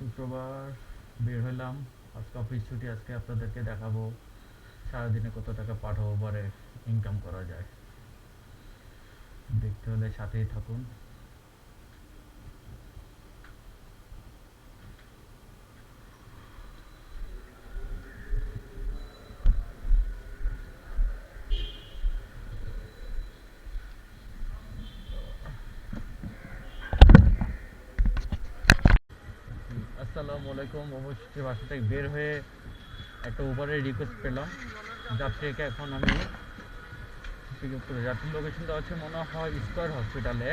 শুক্রবার, বের হলাম। আজকে অফিস ছুটি, আজকে আপনাদেরকে দেখাবো সারাদিনে কত টাকা পাঠাবো, পরে ইনকাম করা যায়। দেখতে হলে সাথেই থাকুন আসসালামু আলাইকুম। অবশ্যই বাসা থেকে বের হয়ে একটা উবারের রিকোয়েস্ট পেলাম। যাত্রীকে এখন আমি পিক আপ যাত্রীর লোকেশনটা হচ্ছে মনে হয় স্কোয়ার হসপিটালে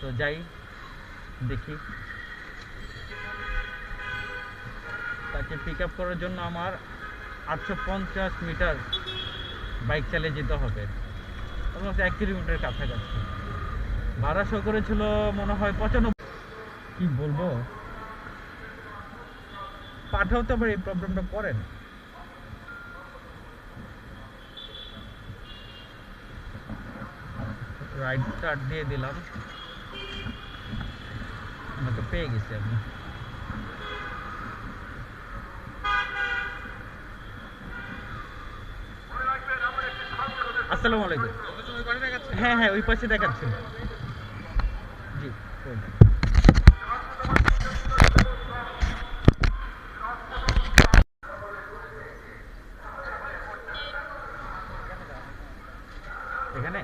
তো যাই, দেখি। তাকে পিক আপ করার জন্য আমার আটশো পঞ্চাশ মিটার বাইক চালিয়ে যেতে হবে। অলমোস্ট এক কিলোমিটার কাছাকাছি। ভাড়া শো করেছিল মনে হয় পঁচানব্বই। কি বলব? পাঠাও তো আবার এই প্রবলেমটা করে না রাইট স্টার্ট দিয়ে দিলাম। আমাকে পেয়ে গেছি আমি। আসসালামু আলাইকুম। হ্যাঁ হ্যাঁ ওই পাশে দেখাচ্ছিল জি এখানে?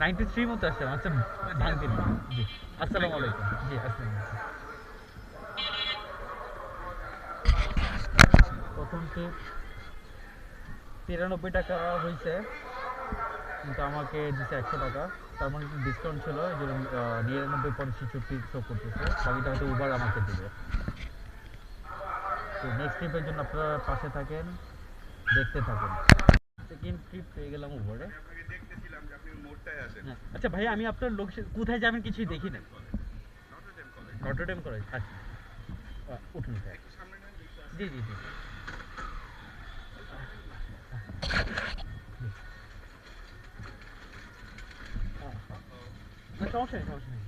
নাইনটি থ্রি মতো আসছে আচ্ছা ভাঙতে জি, আসসালামু আলাইকুম। জি, আসসালামু আলাইকুম। প্রথম ট্রিপ তিরানব্বই টাকা হয়েছে কিন্তু আমাকে দিচ্ছে একশো টাকা। তার মানে ডিসকাউন্ট ছিল, এই জন্য নিরানব্বই পয়েন্ট ছেষট্টি শো করতেছে। বাকিটা হয়তো উবার আমাকে দেবে। তো নেক্সট ট্রিপের জন্য আপনারা পাশে থাকেন, দেখতে থাকেন। ট্রিপ পেয়ে গেলাম উবারে হ্যাঁ। আচ্ছা ভাই আমি আপনার লোকেশন কোথায় যাবেন কিছুই দেখি না নটরডেম কলেজ আচ্ছা। উঠুন স্যার জি জি জি। সমস্যা নেই সমস্যা নেই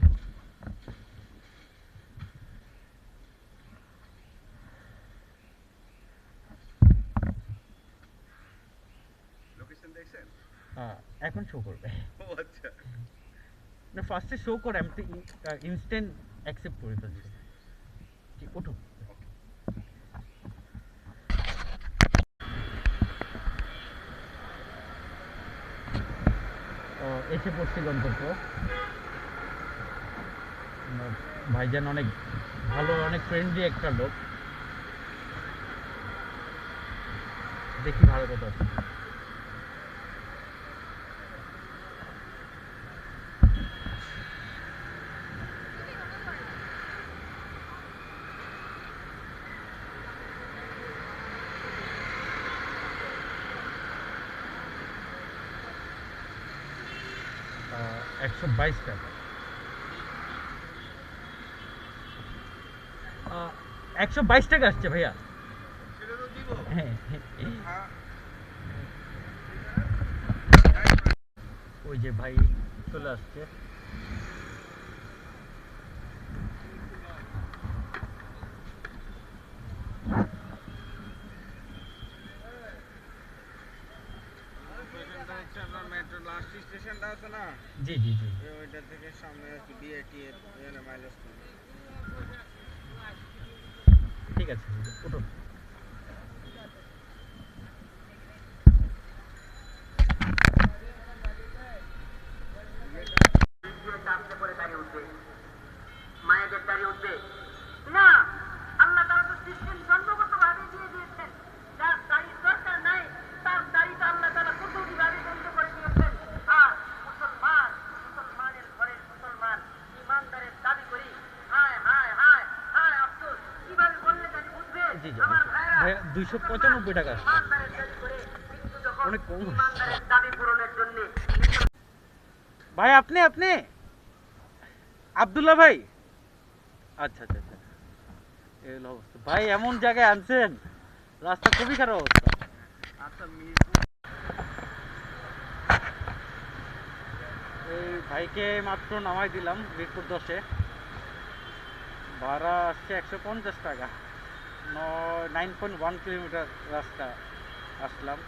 লোকেশন দেখছেন? হ্যাঁ, এখন শো করবে। ও আচ্ছা। না ফার্স্টে শো করে আমি তো ইনস্ট্যান্ট অ্যাকসেপ্ট করে ফেলছি জি উঠুন ও, এসে পড়ছি গন্তব্য। ভাইজান অনেক ভালো অনেক ফ্রেন্ডলি একটা লোক। দেখি ভালো কথা আছে একশো বাইশ টাকা একশো বাইশ টাকা আসছে ভাইয়া সেটা তো দিব হ্যাঁ হ্যাঁ। হ্যাঁ ওই যে ভাই চলে আসছে লোকেশনটা হচ্ছে আপনার মেট্রো লাস্ট স্টেশনটা আছে না জি জি জি ওই- ওইটা থেকে সামনে আর কি বিআইটি এর মাইলেজ ঠিক আছে দিয়ে চাপতে উঠবে মায়েদের দাঁড়িয়ে উঠবে না আল্লাহ তারা তো সিস্টেম জন্মগত ভাবে দিয়ে দিয়েছেন যার দাড়ির দরকার নাই তার দাড়িটা আল্লাহ তারা কুদুরি ভাবে বন্ধ করে দিয়েছেন আর দুইশো পঁচানব্বই টাকা অনেক কম। ভাই আপনি আপনি? আব্দুল্লাহ ভাই? আচ্ছা আচ্ছা আচ্ছা। এই অবস্থা। ভাই এমন জায়গায় আনছেন রাস্তা খুবই খারাপ অবস্থা। আচ্ছা এই ভাইকে মাত্র নামাই দিলাম মিরপুর দশে। ভাড়া আসছে একশো পঞ্চাশ টাকা। নাইন পয়েন্ট ওয়ান কিলোমিটার রাস্তা আসলাম।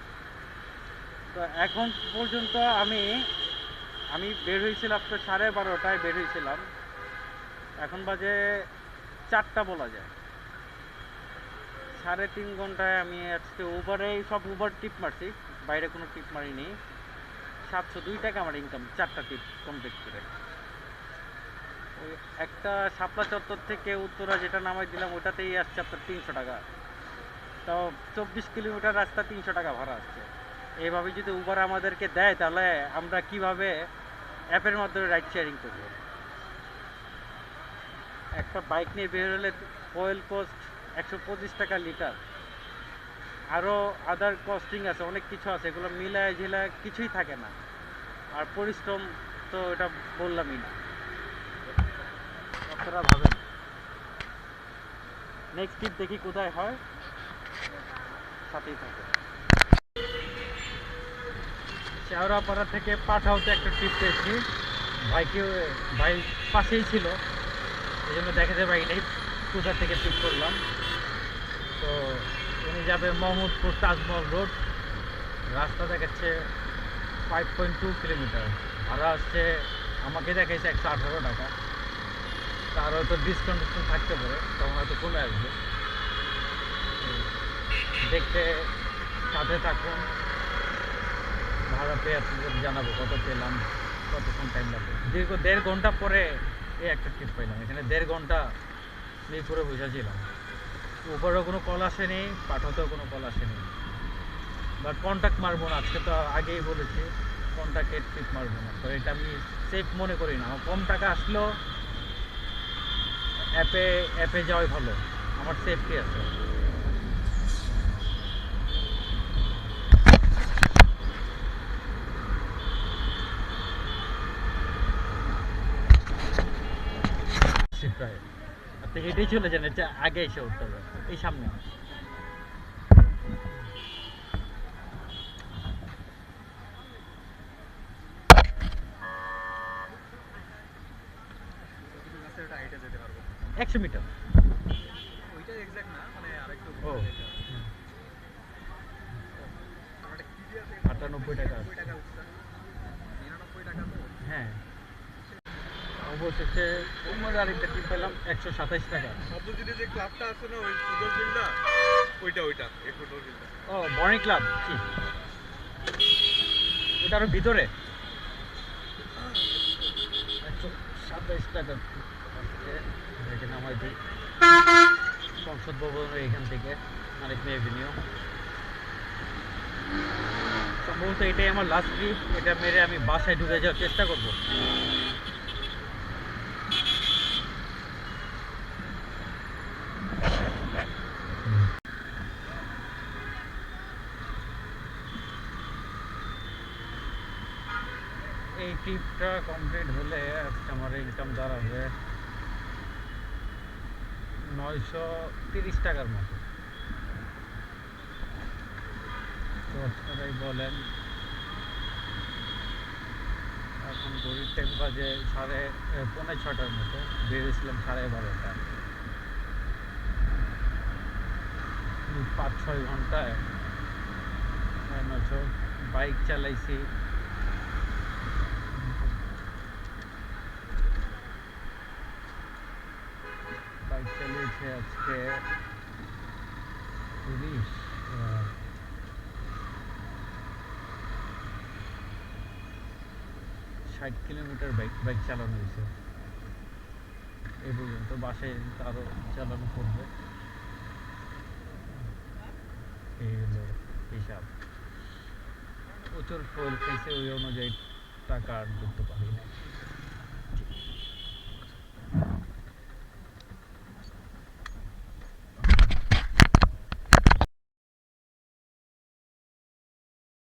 তো এখন পর্যন্ত আমি আমি বের হয়েছিলাম তো সাড়ে বারোটায় বের হয়েছিলাম। এখন বাজে চারটা বলা যায়। সাড়ে তিন ঘন্টায় আমি আজকে উবারে সব উবার টিপ মারছি, বাইরে কোনো টিপ মারিনি। সাতশো দুই টাকা আমার ইনকাম চারটা টিপ কমপ্লিট করে। একটা শাপলা চত্বর থেকে উত্তরা যেটা নামাই দিলাম, ওটাতেই আসছে আপনার তিনশো টাকা। তাও চব্বিশ কিলোমিটার রাস্তা তিনশো টাকা ভাড়া আসছে। এইভাবে যদি উবার আমাদেরকে দেয়, তাহলে আমরা কীভাবে অ্যাপের মাধ্যমে রাইড শেয়ারিং করব? একটা বাইক নিয়ে বের হলে অয়েল কস্ট একশো পঁচিশ টাকা লিটার আরও আদার কস্টিং আছে, অনেক কিছু আছে, এগুলো মিলায় ঝিলায় কিছুই থাকে না। আর পরিশ্রম তো এটা বললামই না। আপনারা ভাবেন। নেক্সট ট্রিপ দেখি কোথায় হয়। সাথেই থাকে শেওড়াপাড়া থেকে পাঠাওতে একটা ট্রিপ পেয়েছি। ভাইকে, ভাই পাশেই ছিল। এই জন্য দেখাতে পারি নাই কোথা থেকে ট্রিপ করলাম। তো উনি যাবে মোহাম্মদপুর তাজমহল রোড। রাস্তা দেখাচ্ছে ফাইভ পয়েন্ট টু কিলোমিটার ভাড়া আসছে, আমাকে দেখাইছে একশো আঠারো টাকা। তার হয়তো ডিসকাউন্ট থাকতে পারে, তখন হয়তো কমে আসবে। দেখতে সাথে থাকুন। ভাড়া পেয়ে আপনাদের জানাব, কত পেলাম কতক্ষণ টাইম লাগবে। দীর্ঘ দেড় ঘণ্টা পরে এই একটা ট্রিপ পেলাম। এখানে দেড় ঘণ্টা মিরপুরে বসেছিলাম। উপরেও কোনো কল আসেনি পাঠাতেও কোনো কল আসেনি। বাট কন্ট্যাক্ট মারবো না, আজকে তো আগেই বলেছি কন্ট্যাক্টের ট্রিপ মারবো না। তো এটা আমি সেফ মনে করি না। কম টাকা আসলেও অ্যাপে অ্যাপে যাওয়াই ভালো। আমার সেফটি আছে। প্রায় আপনি হেঁটেই চলে যান, এটা আগে এসে উঠতে হবে। এই সামনে। হাইটে যেতে একশো মিটার। মানে আটানব্বই টাকা। হ্যাঁ। অবশেষে উমর আরেকটা টিপ পেলাম একশো সাতাইশ টাকা। যে ক্লাবটা আছে না ওই ফুটবল ফিল্ডটা ওইটা ওইটা এই ফুটবল ফিল্ডটা ও ক্লাব কি ওটা আরও ভিতরে। একশো সাতাইশ টাকা। এখানে সংসদ ভবনের এখান থেকে আরেকটা এভিনিউ। সম্ভবত এটাই আমার লাস্ট ট্রিপ এটা মেরে আমি বাসায় ঢুকে যাওয়ার চেষ্টা করব। এই ট্রিপটা কমপ্লিট হলে আমার ইনকাম দাঁড়াবে নয়শো তিরিশ টাকার মতো। তো বলেন, এখন ঘড়ির টাইম বাজে সাড়ে পৌনে ছটার মতো, বেরিয়েছিলাম সাড়ে বারোটা পাঁচ ছয় ঘন্টায় নয়শো বাইক চালাইছি। চালিয়েছে আজকে তিরিশ ষাট কিলোমিটার বাইক বাইক চালানো হয়েছে। এই পর্যন্ত বাসায় আরও চালানো করবে। হিসাব। প্রচুর ফুয়েল খাইছে, ওই অনুযায়ী টাকা আর দুটো